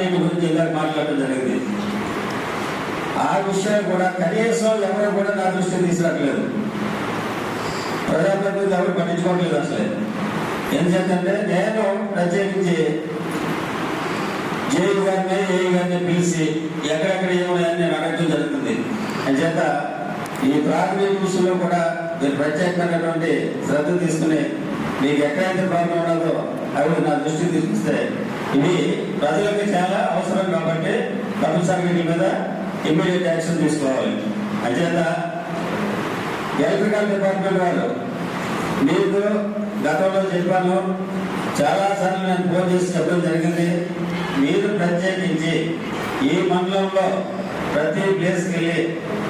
Project గురించి ఇలాగ మాట్లాడటం జరిగింది. ఆ విషయం కూడా కనీసం ఎవరు కూడా నా దృష్టికి తీసుకురావట్లేదు. ప్రజాప్రతినిధులు ఎవరు పట్టించుకోవట్లేదు అసలే. ఎందుకంటే నేను ప్రత్యేకించి జే గారిని ఏ గారిని పిలిచి ఎక్కడెక్కడ ఏమున్నాయని నేను అడగడం జరుగుతుంది. అంచేత ఈ ప్రాథమిక విషయంలో కూడా మీరు ప్రత్యేకమైనటువంటి శ్రద్ధ తీసుకుని మీకు ఎక్కడైతే ప్రాబ్లం ఉండదో అవి నా దృష్టికి తీసుకొస్తే ఇవి ప్రజలకు తప్పనిసరిగా వీటి మీద ఇమ్మీడియట్ యాక్షన్ తీసుకోవాలి. అంచేత ఎలక్ట్రికల్ డిపార్ట్మెంట్ వాళ్ళు మీకు గతంలో చెప్పాను చాలా సార్లు నేను ఫోన్ చేసి చెప్పడం జరిగింది. మీరు ప్రత్యేకించి ఈ మండలంలో ప్రతి ప్లేస్కి వెళ్ళి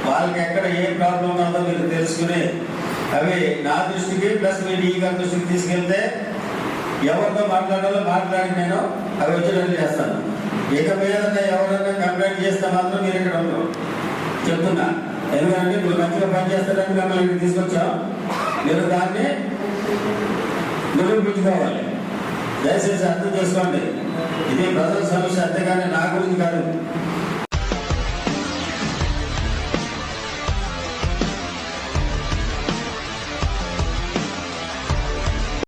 వాళ్ళకి ఎక్కడ ఏ ప్రాబ్లం ఉందో మీరు తెలుసుకుని అవి నా దృష్టికి ప్లస్ మీ ఈ గారి దృష్టికి తీసుకెళ్తే ఎవరితో మాట్లాడాలో మాట్లాడి నేను అవి వచ్చేటట్టు చేస్తాను. ఇక మీద ఎవరైనా కంప్లైంట్ చేస్తే మాత్రం మీరు ఇక్కడ ఉండరు. చెప్తున్నా. ఎందుకంటే మీరు మంచిగా పనిచేస్తారని మిమ్మల్ని ఇక్కడ తీసుకొచ్చాం? మీరు దాన్ని నిరూపించుకోవాలి. దయచేసి అర్థం చేసుకోండి. ఇది ప్రజల సమస్య అంతేగాని నా గురించి కాదు.